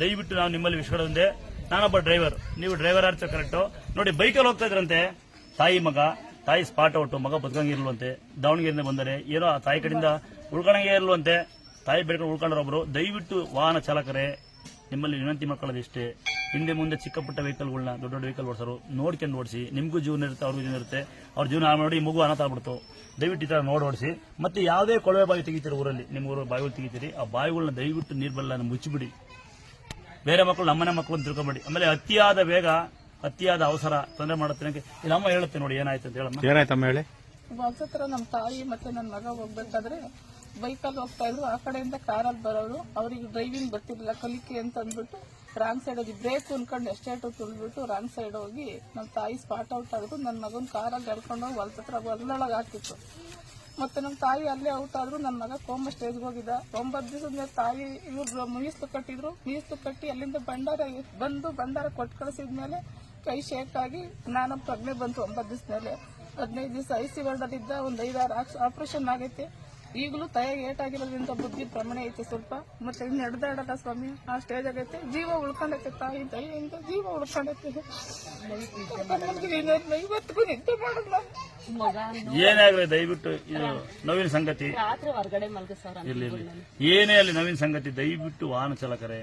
ದಯವಿಟ್ಟು ನಾವು ನಿಮ್ಮಲ್ಲಿ ವಿಶ್ವಾಸದಿಂದ ನಾನೊಬ್ಬ ಡ್ರೈವರ್ ನೀವು ಡ್ರೈವರ್ ಆರ್ಚ ಕರೆಕ್ಟು ನೋಡಿ, ಬೈಕಲ್ಲಿ ಹೋಗ್ತಾ ಇದ್ರಂತೆ. ತಾಯಿ ಮಗ, ತಾಯಿ ಸ್ಪಾಟ್ ಔಟು ಮಗ ಬದುಕಂಗಿರ್ಲುವಂತೆ ದಾವಣಗೆರೆಯಿಂದ ಬಂದರೆ, ಏನೋ ಆ ತಾಯಿ ಕಡೆಯಿಂದ ಉಳ್ಕೊಂಡಂಗೆ ಇರ್ಲವಂತೆ. ತಾಯಿ ಬೇಡ್ಕೊಂಡು ಉಳ್ಕೊಂಡ್ರೊಬ್ರು ದಯವಿಟ್ಟು ವಾಹನ ಚಾಲಕರೇ, ನಿಮ್ಮಲ್ಲಿ ವಿನಂತಿ ಮಾಡ್ಕೊಳ್ಳೋದು ಇಷ್ಟೇ. ಹಿಂದೆ ಮುಂದೆ ಚಿಕ್ಕ ಪುಟ್ಟ ವೆಹಿಕಲ್ಗಳನ್ನ ದೊಡ್ಡ ದೊಡ್ಡ ವೆಹಿಕಲ್ ಓಡಿಸೋರು, ನೋಡ್ಕೊಂಡು ಓಡಿಸಿ. ನಿಮಗೂ ಜೀವನ ಇರುತ್ತೆ, ಅವ್ರಿಗೂ ಜೀವನ ಇರುತ್ತೆ. ಅವ್ರ ಜೀವನ ಹಾಳು ಮಾಡಿ ಮಗು ಅನಾಥ ಆಗ್ಬಿಡ್ತು. ದಯವಿಟ್ಟು ಈ ಥರ ನೋಡಿ ಓಡಿಸಿ. ಮತ್ತೆ ಯಾವುದೇ ಕೊಳವೆ ಬಾವಿ ತೆಗಿತೀರಿ ಊರಲ್ಲಿ, ನಿಮ್ಮ ಊರು ಬಾವಿಗಳು ತೆಗಿತೀರಿ, ಆ ಬಾವಿಗಳನ್ನ ದಯವಿಟ್ಟು ನೀರು ಬರಲ್ಲ ಮುಚ್ಚಿಬಿಡಿ. ಬೇರೆ ಮಕ್ಕಳು ನಮ್ಮನೆ ಮಕ್ಕಳು ಅಂತ ತಿಳ್ಕೊಂಬೇಡಿ. ಆಮೇಲೆ ಅತಿಯಾದ ವೇಗ ಅತಿಯಾದ ಅವಸರ ತೊಂದರೆ ಮಾಡುತ್ತೆ ನನಗೆ ಇಲ್ಲಿ ಅಮ್ಮ ಹೇಳುತ್ತೆ ನೋಡಿ ಏನಾಯ್ತು ಅಂತ ಹೇಳಮ್ಮ. ಏನಾಯ್ತಮ್ಮ ಹೇಳಿ? ಹತ್ರ ನಮ್ಮ ತಾಯಿ ಮತ್ತೆ ನನ್ನ ಮಗ ಹೋಗ್ಬೇಕಾದ್ರೆ ಬೈಕಲ್ಲಿ ಹೋಗ್ತಾ ಇದ್ರು. ಆ ಕಡೆಯಿಂದ ಕಾರಲ್ಲಿ ಬರೋರು ಅವ್ರಿಗೆ ಡ್ರೈವಿಂಗ್ ಬರ್ತಿರ್ಲಿಲ್ಲ ಕಲಿಕೆ ಅಂತ ಅಂದ್ಬಿಟ್ಟು ರಾಂಗ್ ಸೈಡ್ ಹೋಗಿ ಬ್ರೇಕ್ ಅನ್ಕೊಂಡು ಎಸ್ಟೇಟ್ ತುಳಿದ್ಬಿಟ್ಟು ರಾಂಗ್ ಸೈಡ್ ಹೋಗಿ ನಮ್ಮ ತಾಯಿ ಸ್ಪಾಟ್ ಔಟ್ ಆದ್ರು ನನ್ನ ಮಗನ ಕಾರಲ್ಲಿ ಎಳ್ಕೊಂಡು ಹೋಗಿ ಹೊಲ್ಸತ್ರ ಹತ್ರ ಹೊಲದೊಳಗೆ ಹಾಕಿತ್ತು. ಮತ್ತೆ ನಮ್ಮ ತಾಯಿ ಅಲ್ಲೇ ಔಟ್ ಆದ್ರು ನನ್ನ ಮಗ ಕೋಮ ಸ್ಟೇಜ್ಗೆ ಹೋಗಿದ್ದ. ಒಂಬತ್ತು ದಿವಸದ ಮೇಲೆ ತಾಯಿ ಇವ್ರು ಮೀಸ್ತು ಕಟ್ಟಿದ್ರು. ಮೀಸ್ತು ಕಟ್ಟಿ ಅಲ್ಲಿಂದ ಭಂಡಾರ ಬಂದು ಭಂಡಾರ ಕೊಟ್ಟು ಕಳಿಸಿದ್ಮೇಲೆ ಕೈ ಶೇಕ್ ಆಗಿ ನಾನು ಪ್ರಜ್ಞೆ ಬಂತು ಒಂಬತ್ತು ದಿವಸ ಮೇಲೆ. ಹದಿನೈದು ದಿವಸ ಐ ಸಿ ವರ್ಡಲ್ಲಿದ್ದ ಒಂದು ಐದಾರು ಆಪರೇಷನ್ ಆಗೈತೆ. ಈಗಲೂ ತಯಾರಿ ಏಟಾಗಿರೋದ್ರಿಂದ ಬುದ್ಧಿ ಪ್ರಮಾಣ ಐತೆ ಸ್ವಲ್ಪ. ಮತ್ತೆ ಇನ್ನು ನಡೆದಾಡಲ್ಲ ಸ್ವಾಮಿ ಆ ಸ್ಟೇಜ್ ಆಗೈತೆ. ಜೀವ ಉಳ್ಕೊಂಡೈತೆ ತಾಯಿ ದಯೆಯಿಂದ ಜೀವ ಉಳ್ಕೊಂಡೈತೆ. ಇವತ್ತಿಗೂ ನಿದ್ದೆ ಮಾಡಲ್ಲ. ಏನೇ ಆಗಲಿ ದಯವಿಟ್ಟು ಇದು ನವೀನ ಸಂಗತಿ. ಇರ್ಲಿ ಏನೇ ಅಲ್ಲಿ ನವೀನ ಸಂಗತಿ ದಯವಿಟ್ಟು ವಾಹನ ಚಾಲಕರೇ.